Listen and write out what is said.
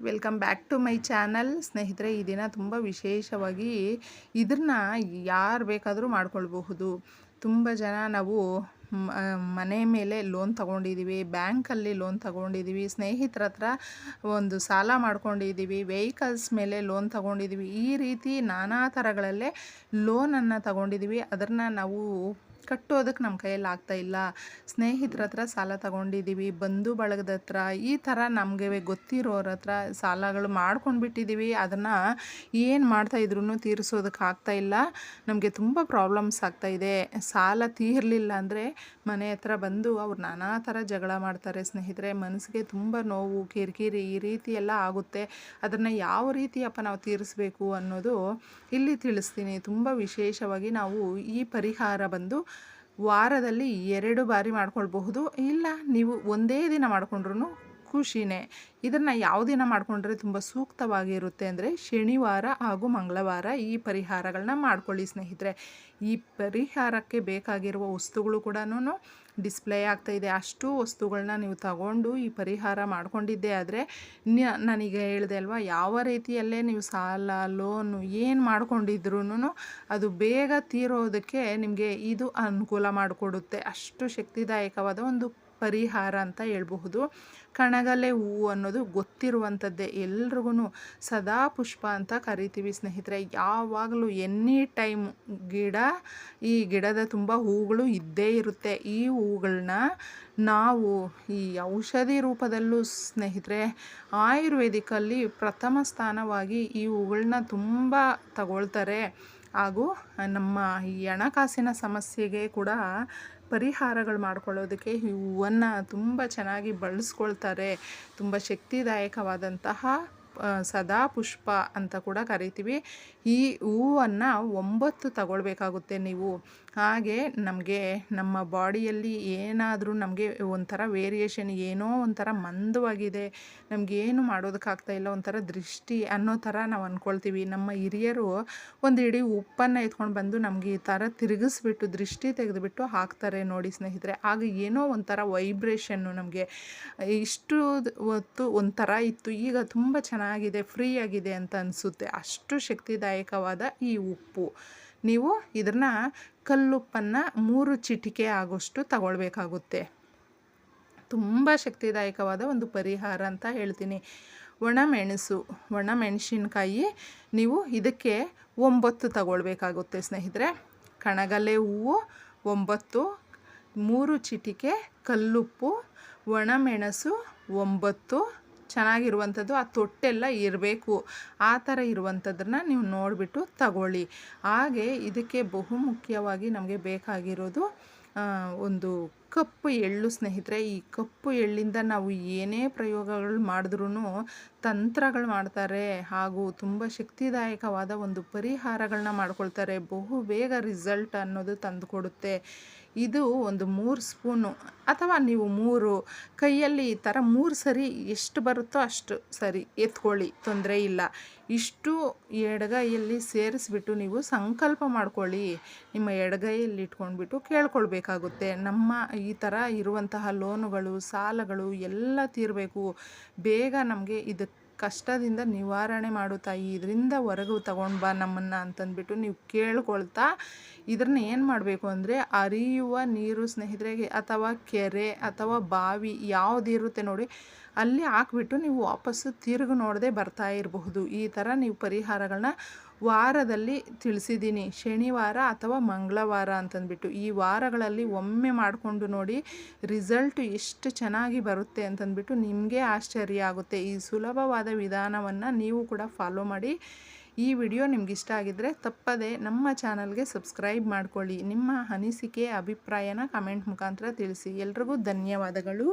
Welcome back to my channel ಸ್ನೇಹಿತರೆ, ಈ ದಿನ ತುಂಬ ವಿಶೇಷವಾಗಿ ಇದನ್ನ ಯಾರು ಬೇಕಾದರೂ ಮಾಡ್ಕೊಳ್ಬಹುದು. ತುಂಬ ಜನ ನಾವು ಮನೆ ಮೇಲೆ ಲೋನ್ ತಗೊಂಡಿದ್ದೀವಿ ಬ್ಯಾಂಕಲ್ಲಿ ಲೋನ್ ತಗೊಂಡಿದ್ದೀವಿ ಸ್ನೇಹಿತರ ಹತ್ರ ಒಂದು ಸಾಲ ಮಾಡ್ಕೊಂಡಿದ್ದೀವಿ ವೆಹಿಕಲ್ಸ್ ಮೇಲೆ ಲೋನ್ ತಗೊಂಡಿದ್ದೀವಿ ಈ ರೀತಿ ನಾನಾ ಥರಗಳಲ್ಲೇ ಲೋನನ್ನು ತಗೊಂಡಿದ್ದೀವಿ ಅದನ್ನು ನಾವು ಕಟ್ಟೋದಕ್ಕೆ ನಮ್ಮ ಕೈಯಲ್ಲಿ ಆಗ್ತಾ ಇಲ್ಲ. ಸ್ನೇಹಿತರ ಹತ್ರ ಸಾಲ ತಗೊಂಡಿದ್ದೀವಿ, ಬಂಧು ಬಳಗದ ಹತ್ರ, ಈ ಥರ ನಮಗೆ ಗೊತ್ತಿರೋರ ಹತ್ರ ಸಾಲಗಳು ಮಾಡ್ಕೊಂಡು ಬಿಟ್ಟಿದ್ದೀವಿ ಅದನ್ನು ಏನು ಮಾಡ್ತಾ ಇದ್ರೂ ತೀರಿಸೋದಕ್ಕೆ ಆಗ್ತಾ ಇಲ್ಲ. ನಮಗೆ ತುಂಬ ಪ್ರಾಬ್ಲಮ್ಸ್ ಆಗ್ತಾ ಇದೆ. ಸಾಲ ತೀರಲಿಲ್ಲ ಅಂದರೆ ಮನೆ ಹತ್ರ ಬಂದು ಅವ್ರು ನಾನಾ ಥರ ಜಗಳ ಮಾಡ್ತಾರೆ ಸ್ನೇಹಿತರೆ. ಮನಸ್ಸಿಗೆ ತುಂಬ ನೋವು, ಕಿರಿಕಿರಿ ಈ ರೀತಿ ಎಲ್ಲ ಆಗುತ್ತೆ. ಅದನ್ನು ಯಾವ ರೀತಿಯಪ್ಪ ನಾವು ತೀರಿಸ್ಬೇಕು ಅನ್ನೋದು ಇಲ್ಲಿ ತಿಳಿಸ್ತೀನಿ. ತುಂಬ ವಿಶೇಷವಾಗಿ ನಾವು ಈ ಪರಿಹಾರ ಬಂದು ವಾರದಲ್ಲಿ ಎರಡು ಬಾರಿ ಮಾಡ್ಕೊಳ್ಬಹುದು. ಇಲ್ಲ, ನೀವು ಒಂದೇ ದಿನ ಮಾಡಿಕೊಂಡ್ರೂ ಖುಷಿನೇ. ಇದನ್ನು ಯಾವ ದಿನ ಮಾಡಿಕೊಂಡ್ರೆ ತುಂಬ ಸೂಕ್ತವಾಗಿರುತ್ತೆ ಅಂದರೆ ಶನಿವಾರ ಹಾಗೂ ಮಂಗಳವಾರ ಈ ಪರಿಹಾರಗಳನ್ನ ಮಾಡ್ಕೊಳ್ಳಿ ಸ್ನೇಹಿತರೆ. ಈ ಪರಿಹಾರಕ್ಕೆ ಬೇಕಾಗಿರುವ ವಸ್ತುಗಳು ಕೂಡ ಡಿಸ್ಪ್ಲೇ ಆಗ್ತಾ ಇದೆ. ಅಷ್ಟು ವಸ್ತುಗಳನ್ನ ನೀವು ತಗೊಂಡು ಈ ಪರಿಹಾರ ಮಾಡಿಕೊಂಡಿದ್ದೆ ಆದರೆ ನನಗೆ ಹೇಳಿದೆ ಅಲ್ವಾ, ಯಾವ ರೀತಿಯಲ್ಲೇ ನೀವು ಸಾಲ ಲೋನು ಏನು ಮಾಡ್ಕೊಂಡಿದ್ರೂ ಅದು ಬೇಗ ತೀರೋದಕ್ಕೆ ನಿಮಗೆ ಇದು ಅನುಕೂಲ ಮಾಡಿಕೊಡುತ್ತೆ. ಅಷ್ಟು ಶಕ್ತಿದಾಯಕವಾದ ಒಂದು ಪರಿಹಾರ ಅಂತ ಹೇಳಬಹುದು. ಕಣಗಲೆ ಹೂವು ಅನ್ನೋದು ಗೊತ್ತಿರುವಂಥದ್ದೇ ಎಲ್ರಿಗೂ ಸದಾ ಪುಷ್ಪ ಅಂತ ಕರಿತೀವಿ ಸ್ನೇಹಿತರೆ. ಯಾವಾಗಲೂ ಎನಿ ಟೈಮ್ ಗಿಡ, ಈ ಗಿಡದ ತುಂಬ ಹೂಗಳು ಇದ್ದೇ ಇರುತ್ತೆ. ಈ ಹೂಗಳನ್ನ ನಾವು ಈ ಔಷಧಿ ರೂಪದಲ್ಲೂ ಸ್ನೇಹಿತರೆ, ಆಯುರ್ವೇದಿಕಲ್ಲಿ ಪ್ರಥಮ ಸ್ಥಾನವಾಗಿ ಈ ಹೂಗಳನ್ನ ತುಂಬ ತಗೊಳ್ತಾರೆ. ಹಾಗೂ ನಮ್ಮ ಈ ಹಣಕಾಸಿನ ಸಮಸ್ಯೆಗೆ ಕೂಡ ಪರಿಹಾರಗಳು ಮಾಡ್ಕೊಳ್ಳೋದಕ್ಕೆ ಈ ಹೂವನ್ನು ತುಂಬ ಚೆನ್ನಾಗಿ ಬಳಸ್ಕೊಳ್ತಾರೆ. ತುಂಬ ಶಕ್ತಿದಾಯಕವಾದಂತಹ ಸದಾ ಪುಷ್ಪ ಅಂತ ಕೂಡ ಕರಿತೀವಿ. ಈ ಹೂವನ್ನು ಒಂಬತ್ತು ತಗೊಳ್ಬೇಕಾಗುತ್ತೆ ನೀವು. ಹಾಗೆ ನಮಗೆ ನಮ್ಮ ಬಾಡಿಯಲ್ಲಿ ಏನಾದರೂ ನಮಗೆ ಒಂಥರ ವೇರಿಯೇಷನ್ ಏನೋ ಒಂಥರ ಮಂದವಾಗಿದೆ ನಮಗೇನು ಮಾಡೋದಕ್ಕಾಗ್ತಾ ಇಲ್ಲ, ಒಂಥರ ದೃಷ್ಟಿ ಅನ್ನೋ ಥರ ನಾವು ಅಂದ್ಕೊಳ್ತೀವಿ ನಮ್ಮ ಹಿರಿಯರು ಒಂದು ಇಡೀ ಉಪ್ಪನ್ನು ಎತ್ಕೊಂಡು ಬಂದು ನಮಗೆ ಈ ಥರ ತಿರುಗಿಸ್ಬಿಟ್ಟು, ದೃಷ್ಟಿ ತೆಗೆದುಬಿಟ್ಟು ಹಾಕ್ತಾರೆ ನೋಡಿ ಸ್ನೇಹಿತರೆ. ಆಗ ಏನೋ ಒಂಥರ ವೈಬ್ರೇಷನ್ನು ನಮಗೆ. ಇಷ್ಟು ಹೊತ್ತು ಒಂಥರ ಇತ್ತು. ಈಗ ತುಂಬ ಚೆನ್ನಾಗಿದೆ ಫ್ರೀ ಆಗಿದೆ ಅಂತ ಅನಿಸುತ್ತೆ. ಅಷ್ಟು ಶಕ್ತಿದಾಯಕವಾದ ಈ ಉಪ್ಪು. ನೀವು ಇದನ್ನು ಕಲ್ಲುಪ್ಪನ್ನು ಮೂರು ಚಿಟಿಕೆ ಆಗೋಷ್ಟು ತಗೊಳ್ಬೇಕಾಗುತ್ತೆ. ತುಂಬ ಶಕ್ತಿದಾಯಕವಾದ ಒಂದು ಪರಿಹಾರ ಅಂತ ಹೇಳ್ತೀನಿ. ಒಣಮೆಣಸು ಒಣಮೆಣಸಿನ್ಕಾಯಿ ನೀವು ಇದಕ್ಕೆ ಒಂಬತ್ತು ತಗೊಳ್ಬೇಕಾಗುತ್ತೆ ಸ್ನೇಹಿತರೆ. ಕಣಗಲೆ ಹೂವು ಒಂಬತ್ತು, ಮೂರು ಚಿಟಿಕೆ ಕಲ್ಲುಪ್ಪು ಒಣಮೆಣಸು ಒಂಬತ್ತು ಚೆನ್ನಾಗಿರುವಂಥದ್ದು, ಆ ತೊಟ್ಟೆಲ್ಲ ಇರಬೇಕು. ಆ ಥರ ಇರುವಂಥದ್ದನ್ನು ನೀವು ನೋಡಿಬಿಟ್ಟು ತಗೊಳ್ಳಿ. ಹಾಗೆ ಇದಕ್ಕೆ ಬಹುಮುಖ್ಯವಾಗಿ ನಮಗೆ ಬೇಕಾಗಿರೋದು ಒಂದು ಕಪ್ಪು ಎಳ್ಳು ಸ್ನೇಹಿತರೆ, ಈ ಕಪ್ಪು ಎಳ್ಳಿಂದ ನಾವು ಏನೇ ಪ್ರಯೋಗಗಳು ಮಾಡಿದ್ರೂ ತಂತ್ರಗಳು ಮಾಡ್ತಾರೆ ಹಾಗೂ ತುಂಬ ಶಕ್ತಿದಾಯಕವಾದ ಒಂದು ಪರಿಹಾರಗಳನ್ನ ಮಾಡ್ಕೊಳ್ತಾರೆ. ಬಹು ಬೇಗ ರಿಸಲ್ಟ್ ಅನ್ನೋದು ತಂದುಕೊಡುತ್ತೆ. ಇದು ಒಂದು ಮೂರು ಸ್ಪೂನು ಅಥವಾ ನೀವು ಮೂರು ಕೈಯಲ್ಲಿ ಈ ಥರ ಮೂರು ಸರಿ ಎಷ್ಟು ಬರುತ್ತೋ ಅಷ್ಟು ಸರಿ ಎತ್ಕೊಳ್ಳಿ, ತೊಂದರೆ ಇಲ್ಲ. ಇಷ್ಟು ಎಡಗೈಯಲ್ಲಿ ಸೇರಿಸ್ಬಿಟ್ಟು ನೀವು ಸಂಕಲ್ಪ ಮಾಡ್ಕೊಳ್ಳಿ. ನಿಮ್ಮ ಎಡಗೈಯಲ್ಲಿ ಇಟ್ಕೊಂಡ್ಬಿಟ್ಟು ಕೇಳ್ಕೊಳ್ಬೇಕಾಗುತ್ತೆ. ನಮ್ಮ ಈ ಥರ ಇರುವಂತಹ ಲೋನುಗಳು, ಸಾಲಗಳು ಎಲ್ಲ ತೀರಬೇಕು. ಬೇಗ ನಮಗೆ ಇದು ಕಷ್ಟದಿಂದ ನಿವಾರಣೆ ಮಾಡು ತಾಯಿ ಇದರಿಂದ ಹೊರಗು ತಗೊಂಡು ಬಾ ನಮ್ಮನ್ನು ಅಂತಂದ್ಬಿಟ್ಟು ನೀವು ಕೇಳ್ಕೊಳ್ತಾ ಇದನ್ನ ಏನು ಮಾಡಬೇಕು ಅಂದರೆ ಅರಿಯುವ ನೀರು ಸ್ನೇಹಿತರೆ ಅಥವಾ ಕೆರೆ ಅಥವಾ ಬಾವಿ ಯಾವುದಿರುತ್ತೆ ನೋಡಿ ಅಲ್ಲಿ ಹಾಕ್ಬಿಟ್ಟು ನೀವು ವಾಪಸ್ಸು ತಿರುಗಿ ನೋಡದೆ ಬರ್ತಾ ಇರಬಹುದು. ಈ ಥರ ನೀವು ಪರಿಹಾರಗಳನ್ನ ವಾರದಲ್ಲಿ ತಿಳಿಸಿದ್ದೀನಿ. ಶನಿವಾರ ಅಥವಾ ಮಂಗಳವಾರ ಅಂತಂದ್ಬಿಟ್ಟು. ಈ ವಾರಗಳಲ್ಲಿ ಒಮ್ಮೆ ಮಾಡಿಕೊಂಡು ನೋಡಿ ರಿಸಲ್ಟ್ ಎಷ್ಟು ಚೆನ್ನಾಗಿ ಬರುತ್ತೆ ಅಂತಂದ್ಬಿಟ್ಟು ನಿಮಗೆ ಆಶ್ಚರ್ಯ ಆಗುತ್ತೆ. ಈ ಸುಲಭವಾದ ವಿಧಾನವನ್ನು ನೀವು ಕೂಡ ಫಾಲೋ ಮಾಡಿ. ಈ ವಿಡಿಯೋ ನಿಮ್ಗೆ ಇಷ್ಟ ಆಗಿದ್ದರೆ ತಪ್ಪದೆ ನಮ್ಮ ಚಾನಲ್ಗೆ ಸಬ್ಸ್ಕ್ರೈಬ್ ಮಾಡ್ಕೊಳ್ಳಿ. ನಿಮ್ಮ ಅನಿಸಿಕೆ, ಅಭಿಪ್ರಾಯನ ಕಮೆಂಟ್ ಮುಖಾಂತರ ತಿಳಿಸಿ. ಎಲ್ರಿಗೂ ಧನ್ಯವಾದಗಳು.